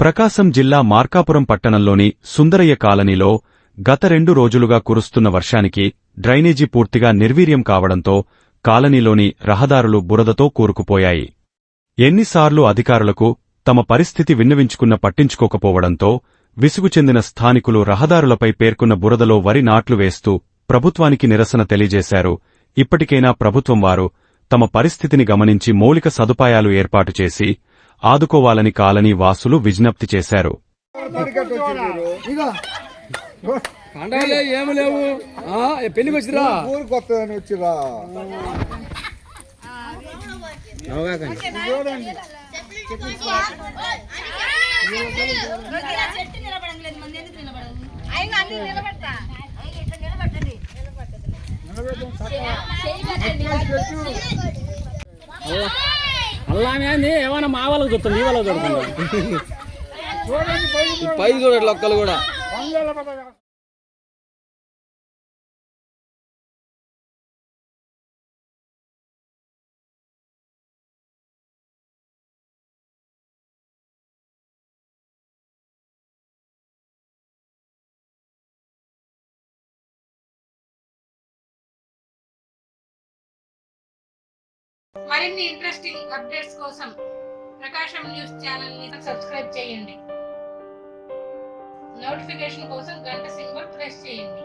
ప్రకాశం జిల్లా మార్కాపురం పట్టణంలోని సుందరయ్య కాలనీలో గత రెండు రోజులుగా కురుస్తున్న వర్షానికి డ్రైనేజీ పూర్తిగా నిర్వీర్యం కావడంతో కాలనీలోని రహదారులు బురదతో కూరుకుపోయాయి. ఎన్నిసార్లు అధికారులకు తమ పరిస్థితి విన్నవించుకున్న పట్టించుకోకపోవడంతో విసుగు చెందిన స్థానికులు రహదారులపై పేర్కొన్న బురదలో వరి నాట్లు వేస్తూ ప్రభుత్వానికి నిరసన తెలియజేశారు. ఇప్పటికైనా ప్రభుత్వం వారు తమ పరిస్థితిని గమనించి మౌలిక సదుపాయాలు ఏర్పాటు చేసి ఆదుకోవాలని కాలనీ వాసులు విజ్ఞప్తి చేశారు. ఏమి లేవు. పెళ్ళికి వచ్చిరా? వచ్చిరా నిలబెట్టండి అల్లానే అంది ఏమైనా మా వాళ్ళకి చూస్తుంది ఈ వాళ్ళకి చూస్తుంది పై ఇట్లా లొక్కలు కూడా? మరిన్ని ఇంట్రెస్టింగ్ అప్డేట్స్ కోసం ప్రకాశం న్యూస్ ఛానల్ని సబ్స్క్రైబ్ చేయండి. నోటిఫికేషన్ కోసం గంట సింబల్ ప్రెస్ చేయండి.